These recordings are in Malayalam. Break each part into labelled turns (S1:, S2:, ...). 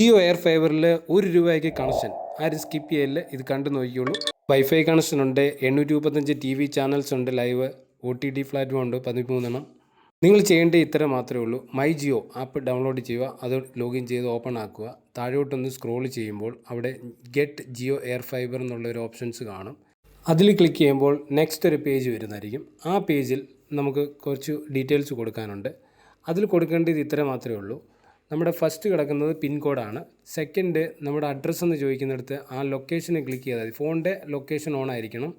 S1: ജിയോ എയർ ഫൈബറിൽ ഒരു രൂപയ്ക്ക് കണക്ഷൻ ആരും സ്കിപ്പ് ചെയ്യല്ല? ഇത് കണ്ടു നോക്കിയുള്ളൂ വൈഫൈ കണക്ഷൻ ഉണ്ട്. എണ്ണൂറ്റി മുപ്പത്തഞ്ച് ടി വി ചാനൽസ് ഉണ്ട് live O T T platform ഉണ്ട്. പതിമൂന്നെണ്ണം. നിങ്ങൾ ചെയ്യേണ്ട ഇത്ര മാത്രമേ ഉള്ളൂ. മൈ ജിയോ ആപ്പ് ഡൗൺലോഡ് ചെയ്യുക. അത് ലോഗിൻ ചെയ്ത് ഓപ്പൺ ആക്കുക. താഴോട്ടൊന്ന് സ്ക്രോൾ ചെയ്യുമ്പോൾ അവിടെ ഗെറ്റ് ജിയോ എയർ ഫൈബർ എന്നുള്ള ഒരു ഓപ്ഷൻസ് കാണും. അതിൽ ക്ലിക്ക് ചെയ്യുമ്പോൾ നെക്സ്റ്റ് ഒരു പേജ് വരുന്നതായിരിക്കും. ആ പേജിൽ നമുക്ക് കുറച്ച് ഡീറ്റെയിൽസ് കൊടുക്കാനുണ്ട്. അതിൽ കൊടുക്കേണ്ടത് ഇത്ര മാത്രമേ ഉള്ളൂ. നമ്മുടെ ഫസ്റ്റ് കിടക്കുന്നത് പിൻ കോഡാണ് സെക്കൻഡ് നമ്മുടെ അഡ്രസ്സ് എന്ന് ചോദിക്കുന്നിടത്ത് ആ ലൊക്കേഷനെ ക്ലിക്ക് ചെയ്താൽ മതി. ഫോണിന്റെ ലൊക്കേഷൻ ഓൺ ആയിരിക്കണം.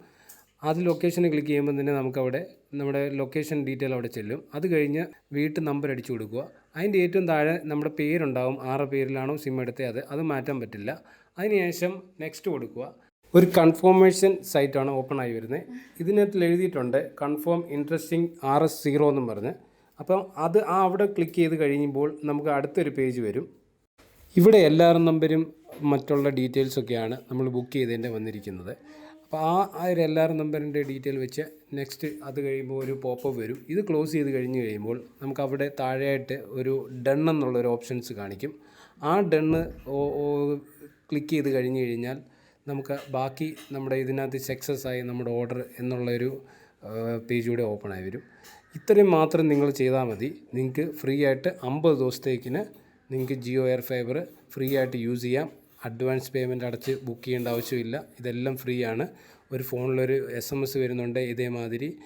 S1: അത് ലൊക്കേഷന് ക്ലിക്ക് ചെയ്യുമ്പോൾ തന്നെ നമുക്കവിടെ നമ്മുടെ ലൊക്കേഷൻ ഡീറ്റെയിൽ അവിടെ ചെല്ലും. അത് കഴിഞ്ഞ് വീട്ട് നമ്പർ അടിച്ചു കൊടുക്കുക. അതിന്റെ ഏറ്റവും താഴെ നമ്മുടെ പേരുണ്ടാവും. ആറ് പേരിലാണോ സിം എടുത്തേ അത്. അത് മാറ്റാൻ പറ്റില്ല. അതിനുശേഷം നെക്സ്റ്റ് കൊടുക്കുക. ഒരു കൺഫോമേഷൻ സൈറ്റാണ് ഓപ്പൺ ആയി വരുന്നത്. ഇതിനകത്ത് എഴുതിയിട്ടുണ്ട് confirm interesting R S zero എന്നും പറഞ്ഞ്. അപ്പം അത് ആ അവിടെ ക്ലിക്ക് ചെയ്ത് കഴിയുമ്പോൾ നമുക്ക് അടുത്തൊരു പേജ് വരും. ഇവിടെ എല്ലാ നമ്പരും മറ്റുള്ള ഡീറ്റെയിൽസൊക്കെയാണ് നമ്മൾ ബുക്ക് ചെയ്തതിന്റെ വന്നിരിക്കുന്നത്. അപ്പോൾ ആ ആ ഒരു എല്ലാ നമ്പറിന്റെ ഡീറ്റെയിൽ വെച്ച് നെക്സ്റ്റ് അത് കഴിയുമ്പോൾ ഒരു പോപ്പ് വരും. ഇത് ക്ലോസ് ചെയ്ത് കഴിഞ്ഞ് കഴിയുമ്പോൾ നമുക്ക് അവിടെ താഴെയായിട്ട് ഒരു ഡൺ എന്നുള്ളൊരു ഓപ്ഷൻസ് കാണിക്കും. ആ ഡണ്ണ് ക്ലിക്ക് ചെയ്ത് കഴിഞ്ഞ് കഴിഞ്ഞാൽ നമുക്ക് ബാക്കി നമ്മുടെ ഇതിനകത്ത് സക്സസ് ആയി നമ്മുടെ ഓർഡർ എന്നുള്ളൊരു പേജ് കൂടെ ഓപ്പൺ ആയി വരും. ഇത്രയും മാത്രം നിങ്ങൾ ചെയ്താൽ മതി. നിങ്ങൾക്ക് ഫ്രീ ആയിട്ട് അമ്പത് ദിവസത്തേക്കിന് നിങ്ങൾക്ക് ജിയോ എയർ ഫൈബർ ഫ്രീ ആയിട്ട് യൂസ് ചെയ്യാം. അഡ്വാൻസ് പേയ്മെന്റ് അടച്ച് ബുക്ക് ചെയ്യേണ്ട ആവശ്യമില്ല. ഇതെല്ലാം ഫ്രീ ആണ്. ഒരു ഫോണിലൊരു എസ് എം എസ് വരുന്നുണ്ട് ഇതേമാതിരി.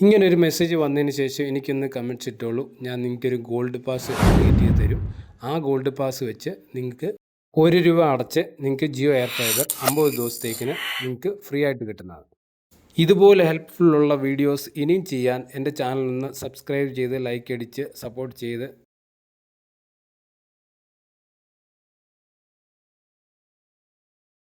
S1: ഇങ്ങനെ ഒരു മെസ്സേജ് വന്നതിന് ശേഷം എനിക്കൊന്ന് കമന്റ്സ് ഇട്ടോളൂ. ഞാൻ നിങ്ങൾക്കൊരു ഗോൾഡ് പാസ് ക്രിയേറ്റ് ചെയ്ത് തരും. ആ ഗോൾഡ് പാസ് വെച്ച് നിങ്ങൾക്ക് ഒരു രൂപ അടച്ച് നിങ്ങൾക്ക് ജിയോ എയർ ഫൈബർ അമ്പത് ദിവസത്തേക്കിന് നിങ്ങൾക്ക് ഫ്രീ ആയിട്ട് കിട്ടുന്നതാണ്. ഇതുപോലെ ഹെൽപ്ഫുള്ളുള്ള വീഡിയോസ് ഇനിയും ചെയ്യാൻ എന്റെ ചാനൽ നിന്ന് സബ്സ്ക്രൈബ് ചെയ്ത് ലൈക്ക് അടിച്ച് സപ്പോർട്ട് ചെയ്ത്